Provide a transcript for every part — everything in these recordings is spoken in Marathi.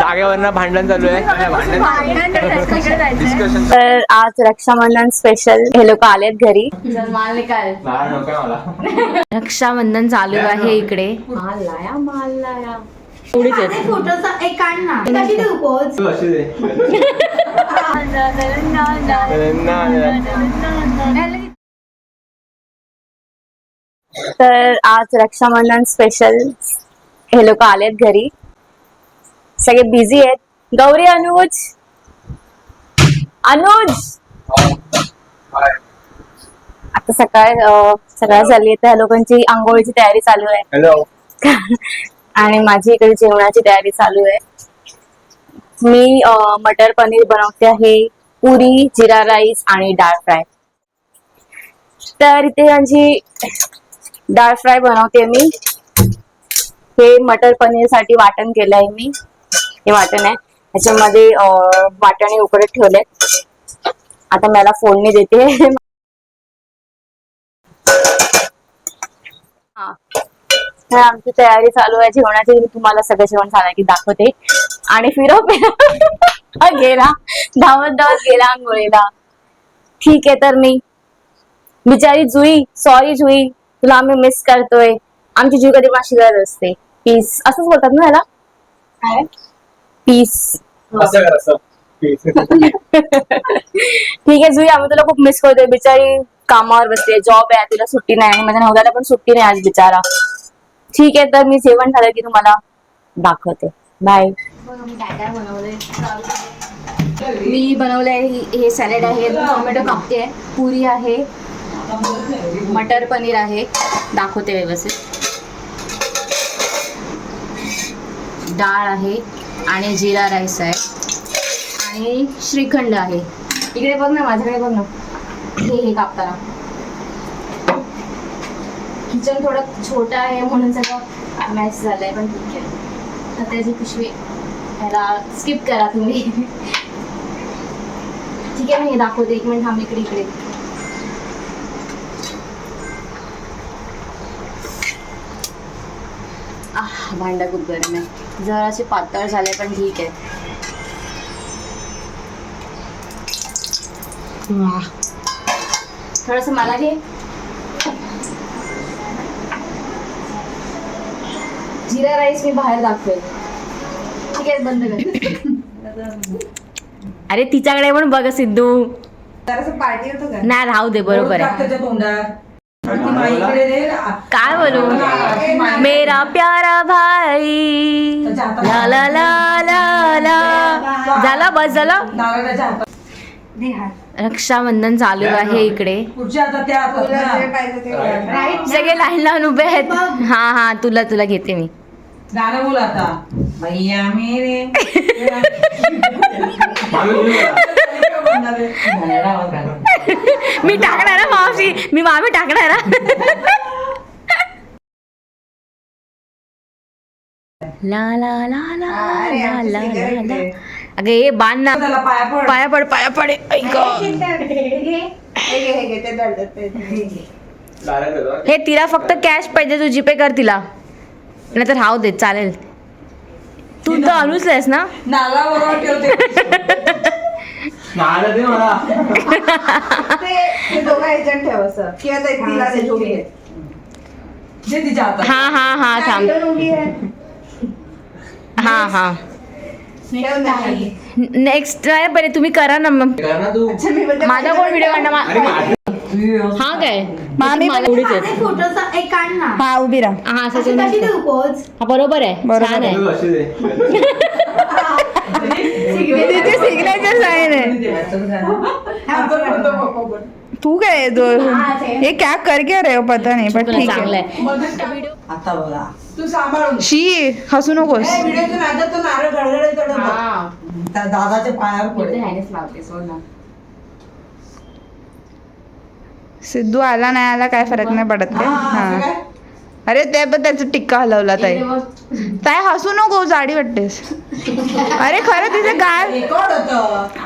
जागेवरनं भांडण चालू आहे. भांडण तर आज रक्षाबंधन स्पेशल हे लोक आलेत घरी. माल निकाल नाही नको आहे. मला रक्षाबंधन चालू आहे इकडे. माल लाया माल लाया. तर आज रक्षाबंधन स्पेशल हे लोक आलेत घरी. सगळे बिझी आहेत. गौरी अनुज? अनुज! आता सकाळ सकाळ झाली तर ह्या लोकांची आंघोळीची तयारी चालू आहे. हॅलो आणि माझी इकडे जेवणाची तयारी चालू आहे. मी मटर पनीर बनवते आहे पुरी जिरा राईस आणि डाळ फ्राय. तर इथे यांची डाळ फ्राय बनवते मी. हे मटर पनीरसाठी वाटण केलं आहे मी. हे वाटण आहे. ह्याच्यामध्ये वाटाणे उकडत ठेवले आता मला फोडणी देते. हा. तर आमची तयारी चालू आहे जेवणाची. मी तुम्हाला सगळं जेवण की दाखवते. आणि फिरव गेला. धावत धावत गेला आंघोळीला. ठीक आहे तर मी. बिचारी जुई सॉरी जुई. तुला आम्ही मिस करतोय. आमची जुई कधी माशी गरज असते. पीस असंच बोलतात ना ह्याला पीस ठीक आहे जुई आम्ही तुला खूप मिस करतोय. बिचारी कामावर बसते जॉब आहे तिला सुट्टी नाही आणि माझ्या नवऱ्याला पण सुट्टी नाही आज बिचारा. ठीक आहे तर मी जेवण झालं की तुम्हाला दाखवते. बाय मी बनवलंय हे- हे सॅलेड आहे. टोमॅटो कापते. पुरी आहे. मटर पनीर आहे. दाखवते व्यवस्थित. डाळ आहे. आणि जिरा राईस आहे. आणि श्रीखंड आहे. इकडे बघ ना माझ्याकडे बघ ना. हे हे कापताना किचन थोडं छोटं आहे म्हणून सगळं मॅच झालंय पण ठीक आहे. तर त्याची पिशवी ह्याला स्किप करा तुम्ही. ठीक आहे मी हे दाखवते. एक मिनिट थांब इकडे इकडे. आह भांडा खूप गरम आहे. जरासे पातळ झाले पण ठीक आहे. वाह. थोडंसं मला घे. जिरा राईस मी बाहेर दाखवेल. ठीक आहे बंद कर. अरे तिच्याकडे पण बघ सिद्धू. पार्टी होतो का? नाही राहू दे बरोबर आहे. तोंडात. काय बोलू? मेरा प्यारा भाई। ला ला ला ला ला। झाला बस झालं. रक्षाबंधन चालू आहे इकडे. सगळे लाईन लावून उभे आहेत. हा हा तुला तुला घेते मी. बोल आता. मी टाकणार ना मावशी. मी मामी टाकणार ला ला ला ला ला ला ला हे बांध ना. पाया पड. पाया पडे ऐक. हे तिला फक्त कॅश पाहिजे तू जीपे कर तिला. नाहीतर हाव दे चालेल. तू तर अनुसलेस ना? नाला बरोबर ठेवते. नारळ दे मला. ते दोघं ह्याच्यात ठेव असं. किंवा ते तिला ते जोडी आहे. जे तिच्या हातात हा हा हा थांब. हा हा. नेक्स्ट नाही पहिले तुम्ही करा ना मग. कर ना तू. माझा कोण व्हिडिओ काढणार? हा काय? मामी मला एवढीच आहेत. फोटोचा एक काढ ना. हा उभी राहा. हा असं कशी. देऊ पोच हा बरोबर आहे. बरोबर छान आहे. तिथे सिग्नेचर साइन है तू काय आहे तो? ये क्या कर क्या रहे हो पता नहीं पण ठीक चांगलं आहे. आहे आता बघा. तू सांभाळून शी हसू नकोस. नादात तो नारळ. हा. दादाच्या पायावर ह्यानेच लावते सोड ना. सिद्धू आला नाही आला काय फरक नाही पडत काय हा अरे ते पण त्याचा टिक्का हलवला ताई ताई हसू नको जाडी वाटतेस अरे खरं तिचे गाल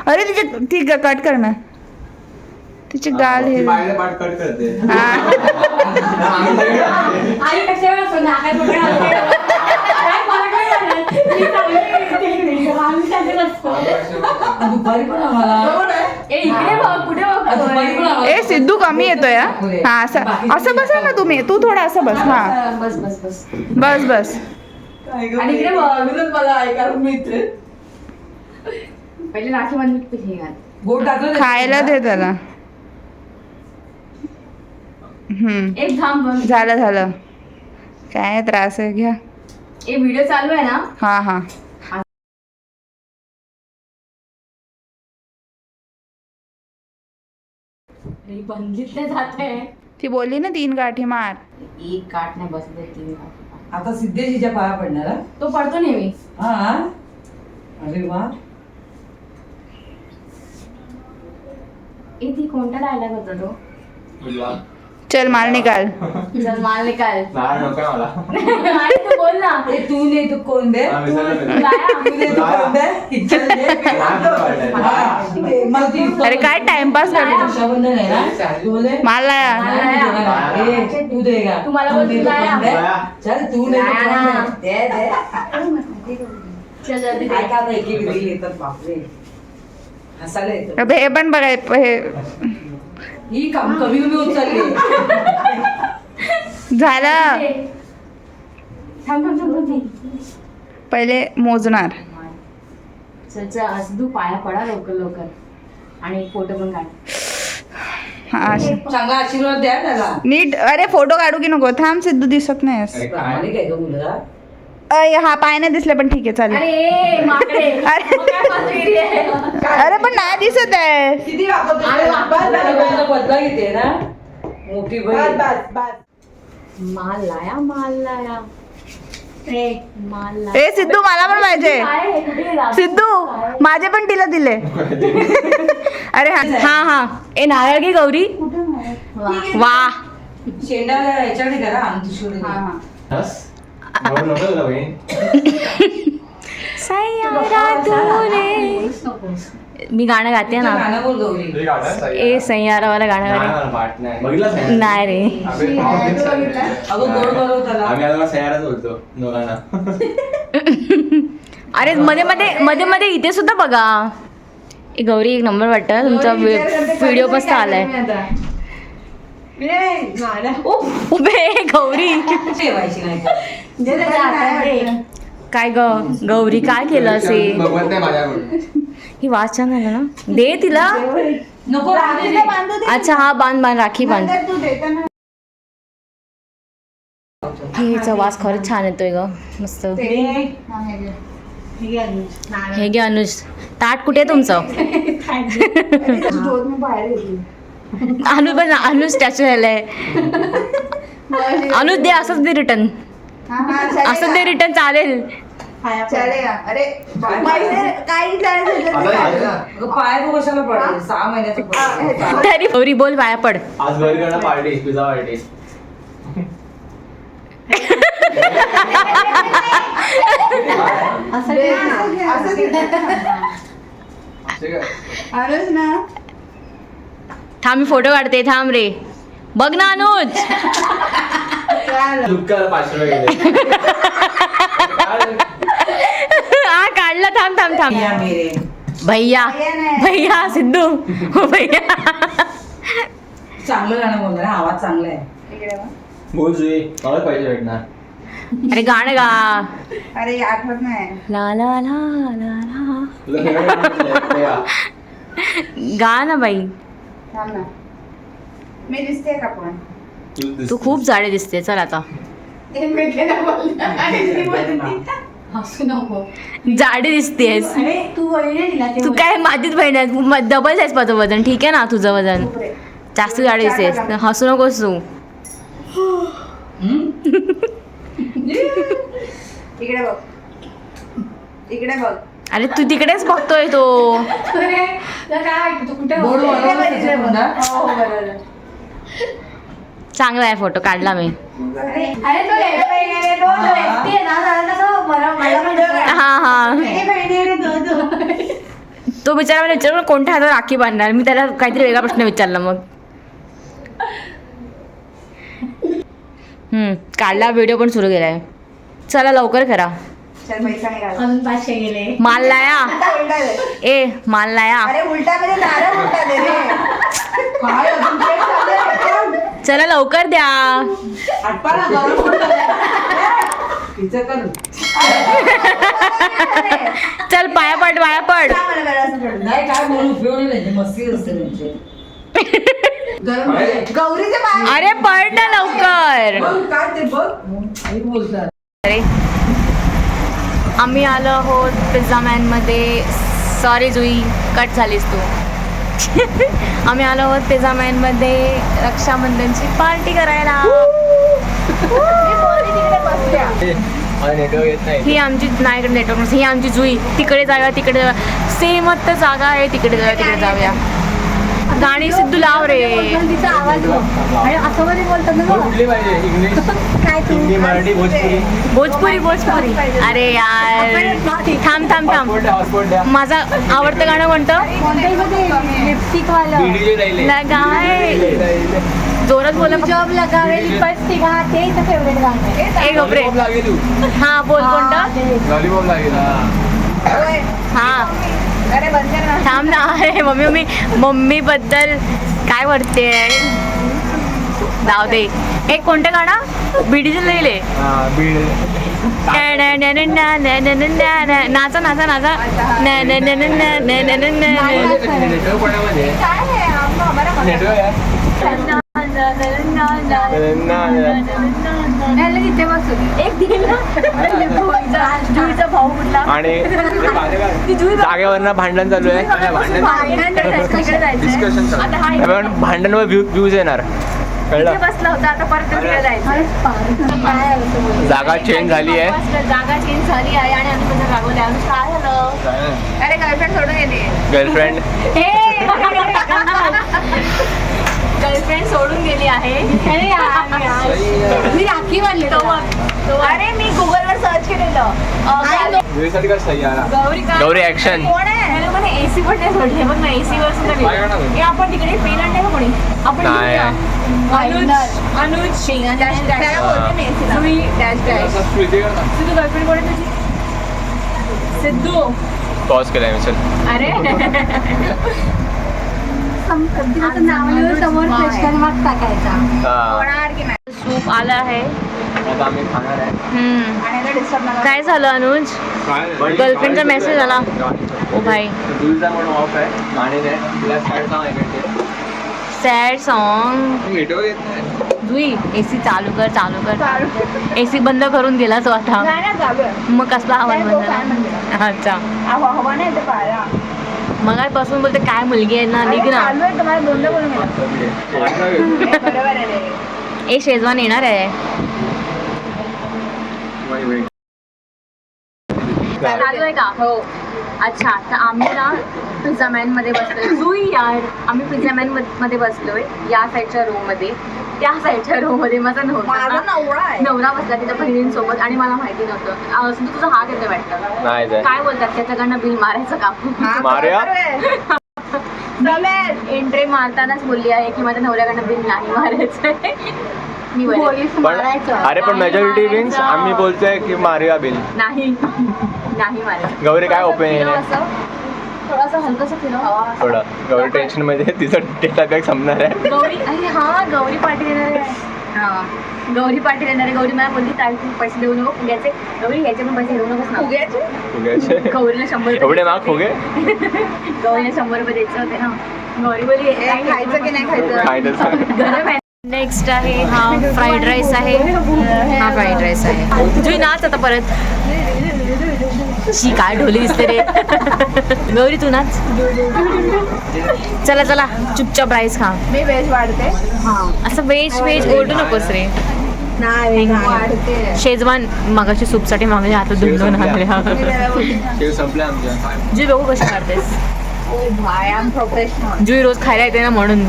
अरे तिचे ती कट करणार तिचे गाल हे कुठे ए सिद्धू कमी येतोय हा. हा असं असं बसा ना तुम्ही. तू थोडा असं बस हा. बस बस बस. बस आणि इकडे मला ऐकायला मिळते पहिले राखी? खायला दे त्याला. हम्म. झालं झालं. काय त्रास आहे घ्या. ए व्हिडिओ चालू आहे ना? हा हा. बंदीतले जाते. ती बोलली ना तीन गाठी मार. एक काट नाही बसले तीन काठ आता सिद्धेशीच्या पाया पडणार हा? तो पडतो नेहमी. हा अरे वा. ए ती कोणता डायलॉग होता तो? चल माल निकाल चल माल निकाल नको मला अरे तू बोल ना ए, तू नाही तू कोण दे हा, विसरलो मी. लाया. तू नाही तू कोण दे चल दे. लहान होतं वाटतं. हा, ते मला ती अरे काय टाइमपास करतो रक्षाबंधन आहे ना तू दे माल लाया. ए, तू दे का तू मला तू बोल, नाही तू तू लाया. कोण दे? लाया. चल तू नाही तू लाया कोण ना. दे. दे दे चल जल्दी दे. काय का आता एक एक रील येतात बापरे हसायला येतं अबे, हे पण बघाय हे ही कम कमी कमी होत चालली. झालं. पहिले मोजणार. पाया पडा लवकर लवकर. आणि फोटो पण काढ. हा चांगला आशीर्वाद द्या त्याला. नीट अरे फोटो काढू की नको? थांब सिद्धू दिसत नाहीस. अय, हा पाय नाही दिसले पण ठीक आहे चालेल. अरे अरे. अरे पण नाही दिसत आहे. किती वापरतो आणि वापर- बदला घेते ना. मोठी बहीण. माल लाया माल लाया. ए, माल लाया. ए सिद्धू मला पण पाहिजे. काय आहे? कुठे? सिद्धू माझे पण तिला दिले. अरे हा हा हा. ए नारळ घे गौरी. वा शेंडाला ह्याच्याकडे करा मी गाणं गाते ना. ए आहे. सैयारावाला गाणं नाही गाते. नाही. रे. अरे मध्ये मध्ये मध्ये मध्ये इथे सुद्धा बघा. ए गौरी एक नंबर वाटतं. तुमचा व्हिडिओ मस्त आलाय. उभे गौरी. काय ग? गौरी काय केलं असे? बघवत नाही माझ्याकडून. ही वास छान आला ना. दे तिला. नको. अच्छा हा बांध बांध राखी बांध. हिचा वास खरंच छान येतोय ग. मस्त. हे घे. अनुज. ताट कुठे आहे तुमचं? अनुज पण अनुज स्टॅच्यू झालंय अनुज दे असंच दे रिटर्न असंच दे रिटर्न चालेल. अरे काही आता झालं ना. अगं पाय तू कशाला पडेल सहा महिन्याचं पोरं. तरी गौरी बोल पाया पड. आज घरी करणार पार्टी पिझ्झा पार्टी अनुज ना. थांब मी फोटो काढते थांब रे. बघ ना अनुज. हा काढला थांब थांब थांब. या मेरे. भैया भैया सिद्धू. हो भैया. चांगलं गाणं बोलणार आवाज चांगला आहे. बोल जुई मला पैसे भेटणार अरे गाणं गा. अरे आठवत नाही. ला ला ला ला ला. गा. गा ना बाई. थांब ना. मी दिसते का पण? तू खूप जाडे दिसते चल आता. जाडी दिसतेस. अरे तू काय माझीच बहीण डबल आहेस माझं वजन. ठीक आहे ना तुझं वजन? जास्त जाडी दिसतेस. हसू नकोस तू. इकडे बघ. इकडे बघ. अरे तू तिकडेच बघतोय तो. काय कुठे चांगला आहे फोटो काढला मी. हा. हा तो बिचारा मला विचार कोणत्या हातात राखी बांधणार? मी त्याला काहीतरी वेगळा प्रश्न विचारला मग. काढला व्हिडिओ पण सुरू केलाय. चला लवकर करा. माल लाया. ए माल लाया. चला लवकर द्या. चल पाया पड पाया पड. अरे. पड ना लवकर. अरे. आम्ही आलो आहोत पिझ्झा मॅनमध्ये. सॉरी जुई. कट झालीस तू. आम्ही आलो आहोत पिझ्झा मॅनमध्ये रक्षाबंधनची पार्टी करायला. ही आमची नाही नेटवर्क ही आमची जुई. तिकडे जाऊया तिकडे जाऊया. सेमच तर जागा आहे तिकडे जाऊया तिकडे जाऊया. गाणी सिद्धू लाव रे. तिचा आवाज बघ. आणि असं मध्ये बोलतात ना बघ. कुठली पाहिजे? इंग्लिश? हिंदी मराठी भोजपुरी? भोजपुरी भोजपुरी. अरे यार. थांब थांब थांब. हॉटस्पॉट द्या हॉटस्पॉट द्या माझं आवडतं गाणं कोणतं? कोणतंही मध्ये लिपस्टिक वालं डीडीजे राहिले. लगाय जोरात बोल जॉब लगावे हा ते इथं फेवरेट गाणं आहे. ए गबरे लॉलीपॉप लागेल तू. हा बोल कोणतं? हा, ते. लॉलीपॉप लागेल हा. हा. थांब ना अरे मम्मी मम्मी मम्मीबद्दल काय वाटते जाऊ दे एक कोणतं गाणं बीडीचं लिहिले नाचा नाचा नाचा एक दिल ना आणि जागेवरनं भांडण चालू आहे. भांडण भांडणवर व्ह्यूज येणार. जागा चेंज झाली आहे. जागा चेंज झाली आहे आणि अरे गर्लफ्रेंड सोडून गेली. गर्लफ्रेंड गर्लफ्रेंड सोडून गेली आहे. अरे मी गुगलवर सर्च केलेलं. सही आला गौरी काय गौरी ऍक्शन कोण आहे? एसी पण नाही सोडले. बघ ना एसी वर सुद्धा काय करणार गेले. तुम्ही? हे आपण तिकडे पेन आणले का कोणी? आपण नाही. अनुज. अनुज. डॅश डॅश त्याला बोलते मी AC ला. जुई डॅश डॅश स्मृती कर ना. सिद्धू गर्लफ्रेंड कोण आहे तुझी? सिद्धू. पॉज केलाय मी चल. अरे. नाव समोर क्वेश्चन मार्क टाकायचा. हा. होणार की नाही सूप आलं आहे. आता आम्ही खाणार आहे. हम्म. आणि आता डिस्टर्ब नका काय झालं अनुज? गर्लफ्रेंडचा मेसेज आला. ओ भाई. सॅड सॉन्ग ए सी चालू कर चालू कर. ए सी बंद करून दिला तो आता. मग कसला आवाज बंद अच्छा. मग पासून बोलते काय मुलगी आहे ना निघ ना. ए शेजवान येणार आहे. चालू आहे का? हो. अच्छा तर आम्ही ना पिझ्झा मॅनमध्ये बसलोय. जुई यार आम्ही पिझ्झा मॅनमध्ये बसलोय या साईडच्या रूममध्ये. त्या साईडच्या रूममध्ये माझा माझा नवरा आहे. नवरा बसला तिच्या बहिणींसोबत आणि मला माहिती नव्हतं. अं, सिद्धू तुझा हात येतो वाटतं. नाही जाय काय बोलतात? त्याच्याकडनं बिल मारायचं का हा, मारूया? बरोबर आहे. जमेल. एंट्री मारतानाच बोलली आहे की माझ्या नवऱ्याकडनं बिल नाही मारायचं पण अरे पण मेजॉरिटी मीन्स आम्ही बोलतोय की मारूया बिल. नाही नाही मारायचं गौरी काय ओपिनियन आहे? थोडंसं हलकंसं फिरव थोडं. गौरी टेन्शनमध्ये तिचं डेटा पॅक संपणार आहे. गौरी अरे हा गौरी पाटील येणार आहे. हा. गौरी पाटील येणार आहे. गौरी मला बोलली ताई तू पैसे देऊ नको फुग्याचे. गौरी ह्याचे पण पैसे देऊ नकोस ना. फुग्याची? फुग्याचे? गौरीला शंभर रुपये एवढे माग फुगे. गौरीला शंभर रुपये द्यायचे होते ना गौरी बोलली हे खायचं की नाही खायचं? खायचं. सांग गरम आहे. नेक्स्ट आहे हा फ्राईड राईस आहे. हा फ्राईड राईस आहे. तुझी नाच आता परत. शी काय ढोली दिसते रे. गौरी तू नाच. चला चला चुपचाप राईस खा. मी व्हेज वाढते. असं व्हेज व्हेज ओरडू नकोस रे. शेजवान मगाशी सूपसाठी मागले हात धुंडून आणल्या. शेव संपले आमच्या. जुई बघू कशी एम प्रोफेशनल जुई रोज खायला येते ना म्हणून.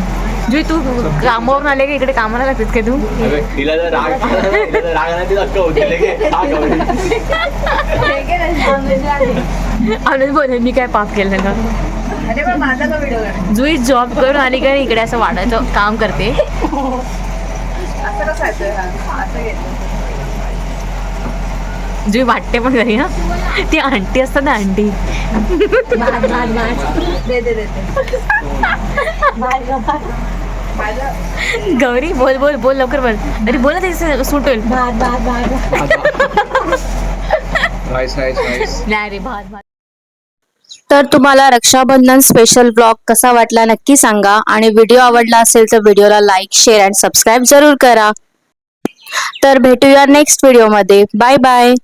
जुई तू कामावरून आले की इकडे कामाला लागतेस का तू? अबे, तिला जर राग तिला जर राग नाही तिला अक्का होते लगे. हा गौरी अनुज बोले मी काय पाप केलं ना अरे पण माझा का व्हिडिओ कर जुई जॉब करून आली का इकडे असं वाढायचं काम करते? जुई वाटते पण घरी ना ती आंटी असतात ना आंटी. दे दे दे गौरी बोल बोल बोल लवकर बोल. अरे बोल ना ते सूट होईल. राईस राईस राईस नाही रे भात भात. तर तुम्हाला रक्षाबंधन स्पेशल ब्लॉग कसा वाटला नक्की सांगा. आणि व्हिडिओ आवडला असेल तर व्हिडिओला लाईक शेअर अँड सबस्क्राईब जरूर करा. तर भेटूया नेक्स्ट व्हिडिओमध्ये बाय बाय